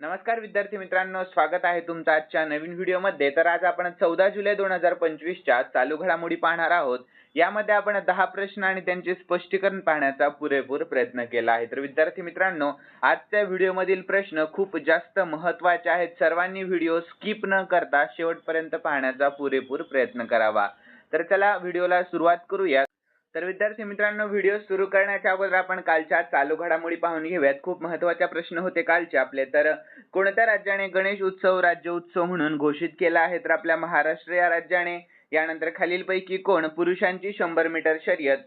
नमस्कार विद्यार्थी मित्रांनो स्वागत आहे तुमचं आजच्या नवीन व्हिडिओमध्ये. तर आज आपण चौदा जुलै दोन हजार पंचवीसच्या चालू घडामोडी पाहणार आहोत. यामध्ये आपण दहा प्रश्न आणि त्यांचे स्पष्टीकरण पाहण्याचा पुरेपूर प्रयत्न केला आहे. तर विद्यार्थी मित्रांनो आजच्या व्हिडिओमधील प्रश्न खूप जास्त महत्त्वाचे आहेत. सर्वांनी व्हिडिओ स्किप न करता शेवटपर्यंत पाहण्याचा पुरेपूर प्रयत्न करावा. तर चला व्हिडिओला सुरुवात करूया. तर विद्यार्थी मित्रांनो व्हिडिओ सुरू करण्याच्या अगोदर आपण कालच्या चालू घडामोडी पाहून घेऊयात. खूप महत्त्वाचा प्रश्न होते कालचे आपले. तर कोणत्या राज्याने गणेश उत्सव राज्य उत्सव म्हणून घोषित केला आहे? तर आपल्या महाराष्ट्र या राज्याने. यानंतर खालीलपैकी कोण? पुरुषांची शंभर मीटर शर्यत.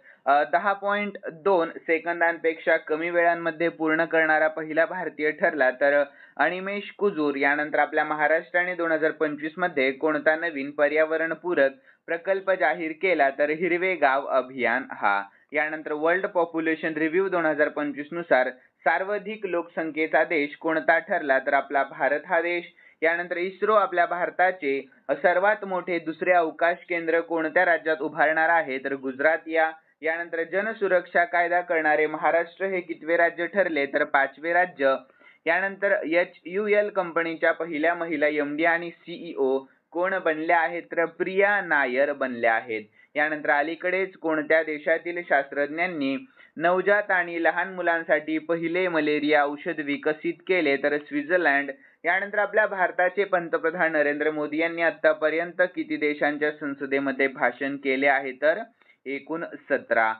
दहा पॉईंट दोन सेकंदांपेक्षा कमी वेळांमध्ये पूर्ण करणारा पहिला भारतीय ठरला. तर अनिमेश कुजूर. यानंतर आपल्या महाराष्ट्राने दोन हजार पंचवीसमध्ये कोणता नवीन पर्यावरणपूरक प्रकल्प जाहीर केला तर हिरवे गाव अभियान हा. यानंतर वर्ल्ड पॉप्युलेशन रिव्ह्यू दोन हजार पंचवीसनुसार सर्वाधिक लोकसंख्येचा देश कोणता ठरला तर आपला भारत हा देश. यानंतर इस्रो आपल्या भारताचे सर्वात मोठे दुसरे अवकाश केंद्र कोणत्या राज्यात उभारणार आहे तर गुजरात या. यानंतर जनसुरक्षा कायदा करणारे महाराष्ट्र हे कितवे राज्य ठरले तर पाचवे राज्य. यानंतर एच यू एल कंपनीच्या पहिल्या महिला एम डी आणि सीईओ कोण बनल्या आहेत तर प्रिया नायर बनल्या आहेत. यानंतर अलीकडेच कोणत्या देशातील शास्त्रज्ञांनी नवजात आणि लहान मुलांसाठी पहिले मलेरिया औषध विकसित केले तर स्वित्झर्लंड यानंतर आपल्या भारताचे पंतप्रधान नरेंद्र मोदी यांनी आतापर्यंत किती देशांच्या संसदेमध्ये भाषण केले आहे तर एकूण सतरा.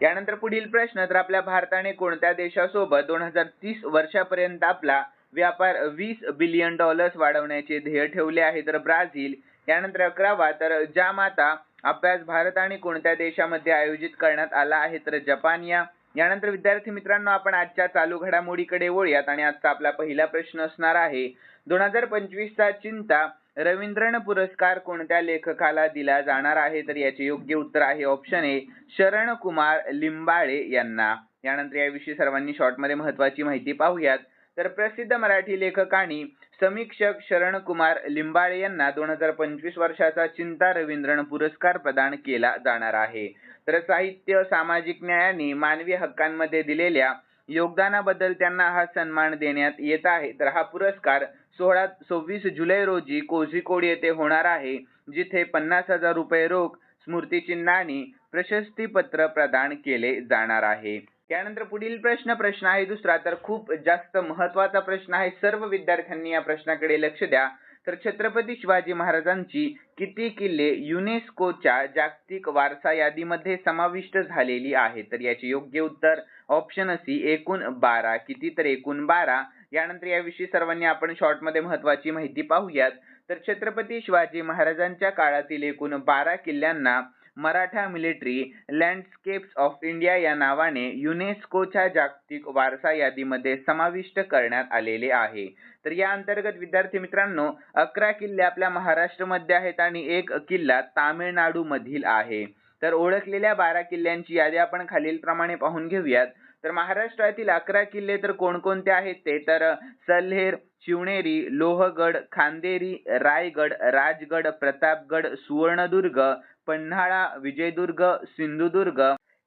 यानंतर पुढील प्रश्न तर आपल्या भारताने कोणत्या देशासोबत दोन हजार तीस वर्षापर्यंत आपला व्यापार वीस बिलियन डॉलर्स वाढवण्याचे ध्येय ठेवले आहे. तर ब्राझील यानंतर अकरावा तर ज्या माता अभ्यास भारत आणि कोणत्या देशामध्ये आयोजित करण्यात आला आहे? तर जपान या. यानंतर विद्यार्थी मित्रांनो आपण आजच्या चालू घडामोडीकडे वळूयात आणि आजचा आपला पहिला प्रश्न असणार आहे. दोन हजार पंचवीसचा चिंता रवींद्रन पुरस्कार कोणत्या लेखकाला दिला जाणार आहे? तर याचे योग्य उत्तर आहे ऑप्शन ए शरण कुमार लिंबाळे यांना. यानंतर याविषयी सर्वांनी शॉर्टमध्ये महत्वाची माहिती पाहूयात. तर प्रसिद्ध मराठी लेखक आणि समीक्षक शरण कुमार लिंबाळे यांना दोन हजार पंचवीस वर्षाचा चिंता रवींद्रन पुरस्कार प्रदान केला जाणार आहे. तर साहित्य सामाजिक न्याय आणि मानवी हक्कांमध्ये दिलेल्या योगदानाबद्दल त्यांना हा सन्मान देण्यात येत आहे. तर हा पुरस्कार सोळा सव्वीस जुलै रोजी कोझिकोड येथे होणार आहे जिथे पन्नास हजार रुपये रोख स्मृतिचिन्ह आणि प्रशस्तीपत्र प्रदान केले जाणार आहे. त्यानंतर पुढील प्रश्न प्रश्न आहे दुसरा. तर खूप जास्त महत्त्वाचा प्रश्न आहे. सर्व विद्यार्थ्यांनी या प्रश्नाकडे लक्ष द्या. तर छत्रपती शिवाजी महाराजांची किती किल्ले युनेस्कोच्या जागतिक वारसा यादीमध्ये समाविष्ट झालेली आहे तर याचे योग्य उत्तर ऑप्शन असी एकूण बारा. किती तर एकूण बारा. यानंतर याविषयी सर्वांनी आपण शॉर्टमध्ये महत्वाची माहिती पाहूयात. तर छत्रपती शिवाजी महाराजांच्या काळातील एकूण बारा किल्ल्यांना Maratha military landscapes of India या नावाने युनेस्कोच्या जागतिक वारसा यादीमध्ये समाविष्ट करण्यात आलेले आहे. तर या अंतर्गत विद्यार्थी मित्रांनो अकरा किल्ले आपल्या महाराष्ट्रामध्ये आहेत आणि एक किल्ला तामिळनाडू मधील आहे. तर ओळखलेल्या बारा किल्ल्यांची यादी आपण खालील प्रमाणे पाहून घेऊयात. तर महाराष्ट्रातील अकरा किल्ले तर कोणकोणते आहेत ते? तर सल्हेर शिवनेरी लोहगड खांदेरी रायगड राजगड प्रतापगड सुवर्णदुर्ग पन्हाळा विजयदुर्ग सिंधुदुर्ग.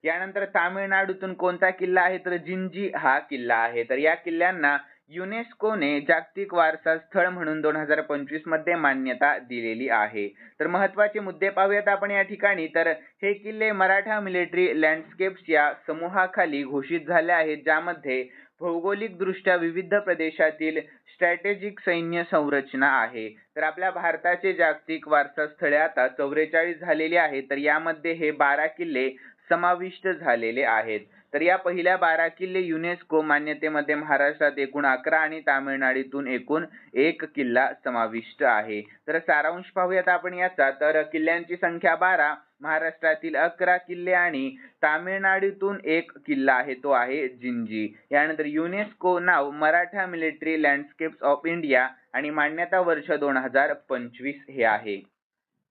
यानंतर तामिळनाडूतून कोणता किल्ला आहे? तर जिंजी हा किल्ला आहे. तर या किल्ल्यांना युनेस्कोने जागतिक वारसा स्थळ म्हणून दोन हजार पंचवीसमध्ये मान्यता दिलेली आहे. तर महत्त्वाचे मुद्दे पाहूयात आपण या ठिकाणी. तर हे किल्ले मराठा मिलिटरी लँडस्केप्स या समूहाखाली घोषित झाले आहेत ज्यामध्ये भौगोलिकदृष्ट्या विविध प्रदेशातील स्ट्रॅटेजिक सैन्य संरचना आहे. तर आपल्या भारताचे जागतिक वारसा स्थळे आता चौवेचाळीस झालेली आहेत. तर यामध्ये हे बारा किल्ले समाविष्ट झालेले आहेत. तर या पहिल्या बारा किल्ले युनेस्को मान्यतेमध्ये महाराष्ट्रात एकूण अकरा आणि तामिळनाडूतून एकूण एक किल्ला समाविष्ट आहे. तर सारांश पाहूयात आपण याचा. तर किल्ल्यांची संख्या बारा महाराष्ट्रातील अकरा किल्ले आणि तामिळनाडूतून एक किल्ला आहे तो आहे जिंजी. यानंतर UNESCO now Maratha military landscapes of India आणि मान्यता वर्ष दोन हजार पंचवीस हे आहे.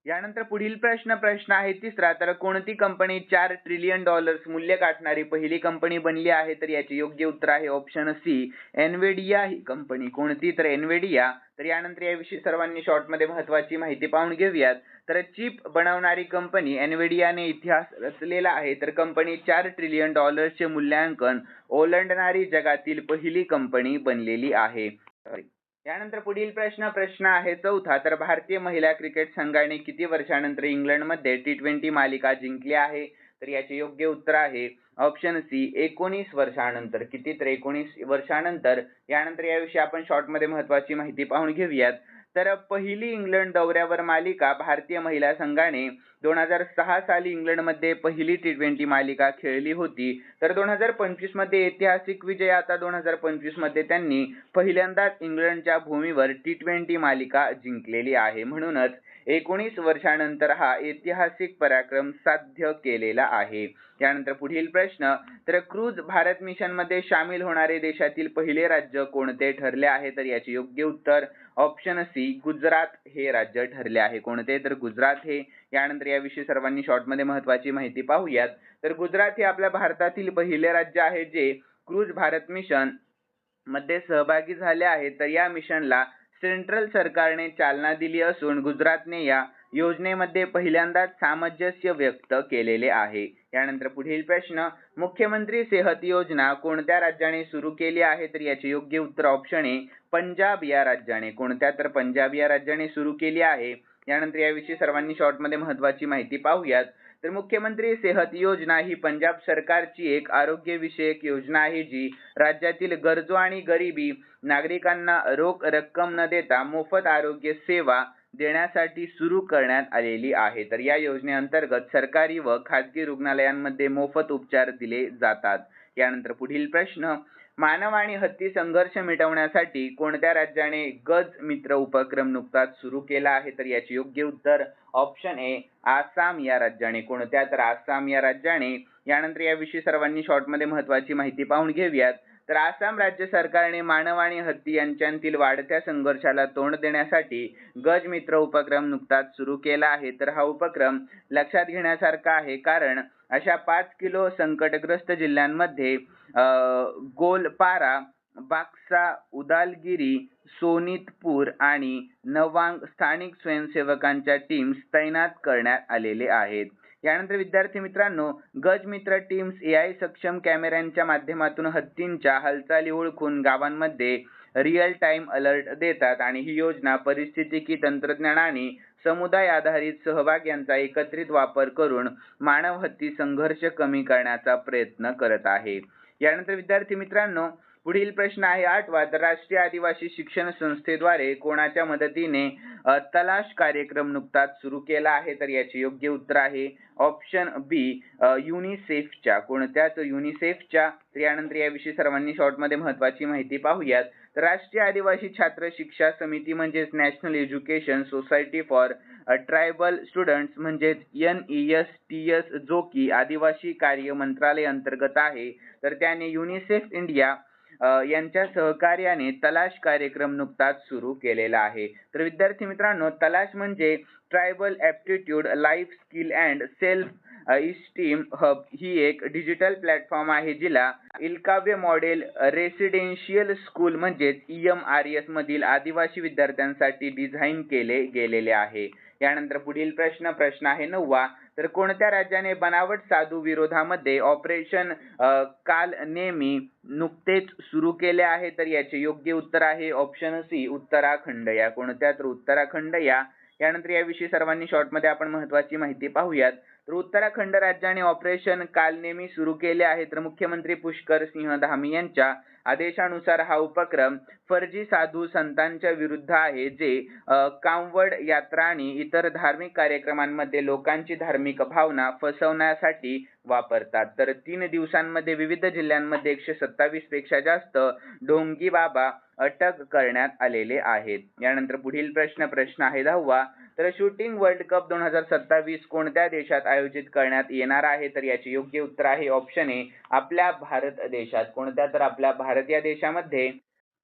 यानंतर पुढील प्रश्न प्रश्न आहे तिसरा. तर कोणती कंपनी चार ट्रिलियन डॉलर्स मूल्य गाठणारी पहिली कंपनी बनली आहे? तर याचे योग्य उत्तर आहे ऑप्शन सी एनवेडिया ही कंपनी कोणती? तर एनवेडिया तर यानंतर याविषयी सर्वांनी शॉर्टमध्ये महत्वाची माहिती पाहून घेऊयात. तर चिप बनवणारी कंपनी एनवेडियाने इतिहास रचलेला आहे. तर कंपनी चार ट्रिलियन डॉलर्सचे मूल्यांकन ओलांडणारी जगातील पहिली कंपनी बनलेली आहे. यानंतर पुढील प्रश्न प्रश्न आहे चौथा. तर भारतीय महिला क्रिकेट संघाने किती वर्षानंतर इंग्लंडमध्ये टी ट्वेंटी मालिका जिंकली आहे? तर याचे योग्य उत्तर आहे ऑप्शन सी एकोणीस वर्षानंतर. किती तर एकोणीस वर्षानंतर? यानंतर याविषयी आपण शॉर्टमध्ये महत्वाची माहिती पाहून घेऊयात. तर पहिली इंग्लंड दौऱ्यावर मालिका भारतीय महिला संघाने दोन हजार सहा साली इंग्लंडमध्ये पहिली टी ट्वेंटी मालिका खेळली होती. तर दोन हजार पंचवीसमध्ये ऐतिहासिक विजय आता दोन हजार पंचवीसमध्ये त्यांनी पहिल्यांदाच इंग्लंडच्या भूमीवर टी ट्वेंटी मालिका जिंकलेली आहे. म्हणूनच एकोणीस वर्षानंतर हा ऐतिहासिक पराक्रम साध्य केलेला आहे. त्यानंतर पुढील प्रश्न तर क्रूज भारत मिशनमध्ये सामील होणारे देशातील पहिले राज्य कोणते ठरले आहे? तर याचे योग्य उत्तर ऑप्शन सी गुजरात हे राज्य ठरले आहे. कोणते? तर गुजरात हे. यानंतर याविषयी सर्वांनी शॉर्टमध्ये महत्वाची माहिती पाहूयात. तर गुजरात हे आपल्या भारतातील पहिले राज्य आहे जे क्रूज भारत मिशनमध्ये सहभागी झाले आहे. तर या मिशनला सेंट्रल सरकारने चालना दिली असून गुजरातने या योजनेमध्ये पहिल्यांदाच सामंजस्य व्यक्त केलेले आहे. यानंतर पुढील प्रश्न मुख्यमंत्री सेहत योजना कोणत्या राज्याने सुरू केली आहे? तर याचे योग्य उत्तर ऑप्शन आहे पंजाब या राज्याने. कोणत्या तर पंजाब या राज्याने सुरू केली आहे? यानंतर याविषयी सर्वांनी शॉर्टमध्ये महत्वाची माहिती पाहूयात. तर मुख्यमंत्री सेहत योजना ही पंजाब सरकारची एक आरोग्य विषयक योजना आहे जी राज्यातील गरजू आणि गरिबी नागरिकांना रोख रक्कम न देता मोफत आरोग्य सेवा देण्यासाठी सुरू करण्यात आलेली आहे. तर या योजनेअंतर्गत सरकारी व खाजगी रुग्णालयांमध्ये मोफत उपचार दिले जातात. यानंतर पुढील प्रश्न मानव आणि हत्ती संघर्ष मिटवण्यासाठी कोणत्या राज्याने गज मित्र उपक्रम नुकताच सुरू केला आहे तर याचे योग्य उत्तर ऑप्शन ए आसाम या राज्याने. कोणत्या? तर आसाम या राज्याने. यानंतर याविषयी सर्वांनी शॉर्टमध्ये महत्वाची माहिती पाहून घेऊयात. तर आसाम राज्य सरकारने मानव आणि हत्ती यांच्यातील वाढत्या संघर्षाला तोंड देण्यासाठी गज मित्र उपक्रम नुकताच सुरू केला आहे. तर हा उपक्रम लक्षात घेण्यासारखा आहे कारण अशा पाच किलो संकटग्रस्त जिल्ह्यांमध्ये गोलपारा बाक्सा उदालगिरी सोनितपूर आणि नवांग स्थानिक स्वयंसेवकांच्या टीम्स तैनात करण्यात आलेले आहेत. यानंतर विद्यार्थी मित्रांनो गज मित्र टीम्स आय सक्षम कॅमेऱ्यांच्या माध्यमातून हत्तींच्या हालचाली ओळखून गावांमध्ये रिअल टाइम अलर्ट देतात. आणि ही योजना परिस्थितिकी तंत्रज्ञान आणि समुदाय आधारित सहभाग यांचा एकत्रित वापर करून मानव हत्ती संघर्ष कमी करण्याचा प्रयत्न करत आहे. यानंतर विद्यार्थी मित्रांनो पुढील प्रश्न आहे आठवा तर राष्ट्रीय आदिवासी शिक्षण संस्थेद्वारे कोणाच्या मदतीने तलाश कार्यक्रम नुकताच सुरू केला आहे? तर याचे योग्य उत्तर आहे ऑप्शन बी युनिसेफच्या. कोणत्याच युनिसेफच्या? तर यानंतर याविषयी सर्वांनी शॉर्टमध्ये महत्वाची माहिती पाहूयात. तर राष्ट्रीय आदिवासी छात्र शिक्षा समिती म्हणजेच national education society for tribal students म्हणजेच N E S T S जो की आदिवासी कार्य मंत्रालय अंतर्गत आहे. तर त्याने युनिसेफ इंडिया यांच्या सहकार्याने तलाश कार्यक्रम नुकताच सुरू केलेला आहे. तर विद्यार्थी मित्रांनो तलाश म्हणजे tribal aptitude life skill and self esteem hub ही एक डिजिटल प्लॅटफॉर्म आहे जिला इलकाव्य मॉडेल रेसिडेन्शियल स्कूल म्हणजेच ई एम आर एस मधील आदिवासी विद्यार्थ्यांसाठी डिझाईन केले गेलेले आहे. यानंतर पुढील प्रश्न प्रश्न आहे नववा. तर कोणत्या राज्याने बनावट साधू विरोधामध्ये ऑपरेशन काल नेमी नुकतेच सुरू केले आहे? तर याचे योग्य उत्तर आहे ऑप्शन सी उत्तराखंड. या कोणत्या? तर उत्तराखंड या. यानंतर याविषयी सर्वांनी शॉर्टमध्ये आपण महत्वाची माहिती पाहूयात. तर उत्तराखंड राज्याने ऑपरेशन कालनेमी सुरू केले आहे. तर मुख्यमंत्री पुष्कर सिंह धामी यांच्या आदेशानुसार हा उपक्रम फर्जी साधू संतांच्या विरुद्ध आहे जे कांवड यात्रा आणि इतर धार्मिक कार्यक्रमांमध्ये लोकांची धार्मिक भावना फसवण्यासाठी वापरतात. तर तीन दिवसांमध्ये विविध जिल्ह्यांमध्ये एकशे सत्तावीसपेक्षा जास्त ढोंगी बाबा अटक करण्यात आलेले आहेत. यानंतर पुढील प्रश्न प्रश्न आहे दहावा. तर शूटिंग वर्ल्ड कप दोन हजार सत्तावीस कोणत्या देशात आयोजित करण्यात येणार आहे? तर याचे योग्य उत्तर आहे ऑप्शन ए आपल्या भारत देशात. कोणत्या? तर आपल्या भारत या देशामध्ये.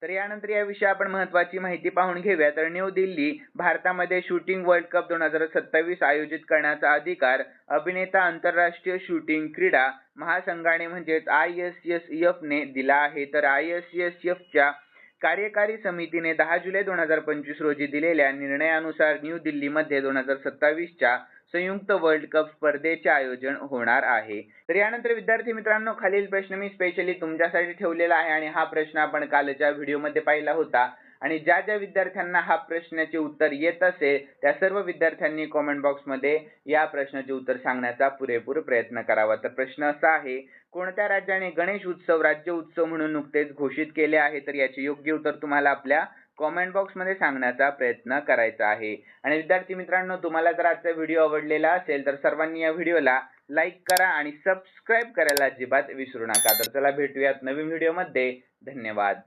तर यानंतर याविषयी आपण महत्वाची माहिती पाहून घेऊया. तर न्यू दिल्ली भारतामध्ये शूटिंग वर्ल्ड कप दोन हजार सत्तावीस आयोजित करण्याचा अधिकार अभिनेता आंतरराष्ट्रीय शूटिंग क्रीडा महासंघाने म्हणजेच आय एस एस एफ ने दिला आहे. तर आय एस एस एफच्या कार्यकारी समितीने दहा जुलै दोन हजार पंचवीस रोजी दिलेल्या निर्णयानुसार न्यू दिल्लीमध्ये दोन हजार सत्तावीसच्या संयुक्त वर्ल्ड कप स्पर्धेचे आयोजन होणार आहे. तर यानंतर विद्यार्थी मित्रांनो खालील प्रश्न मी स्पेशली तुमच्यासाठी ठेवलेला आहे आणि हा प्रश्न आपण कालच्या व्हिडिओमध्ये पाहिला होता. आणि ज्या ज्या विद्यार्थ्यांना हा प्रश्नाचे उत्तर येत असेल त्या सर्व विद्यार्थ्यांनी कॉमेंट बॉक्समध्ये या प्रश्नाचे उत्तर सांगण्याचा पुरेपूर प्रयत्न करावा. तर प्रश्न असा आहे कोणत्या राज्याने गणेश उत्सव राज्य उत्सव म्हणून नुकतेच घोषित केले आहे? तर याचे योग्य उत्तर तुम्हाला आपल्या कॉमेंट बॉक्समध्ये सांगण्याचा प्रयत्न करायचा आहे. आणि विद्यार्थी मित्रांनो तुम्हाला जर आजचा व्हिडिओ आवडलेला असेल तर सर्वांनी या व्हिडिओला लाईक करा आणि सबस्क्राईब करायला अजिबात विसरू नका. तर चला भेटूयात नवीन व्हिडिओमध्ये धन्यवाद.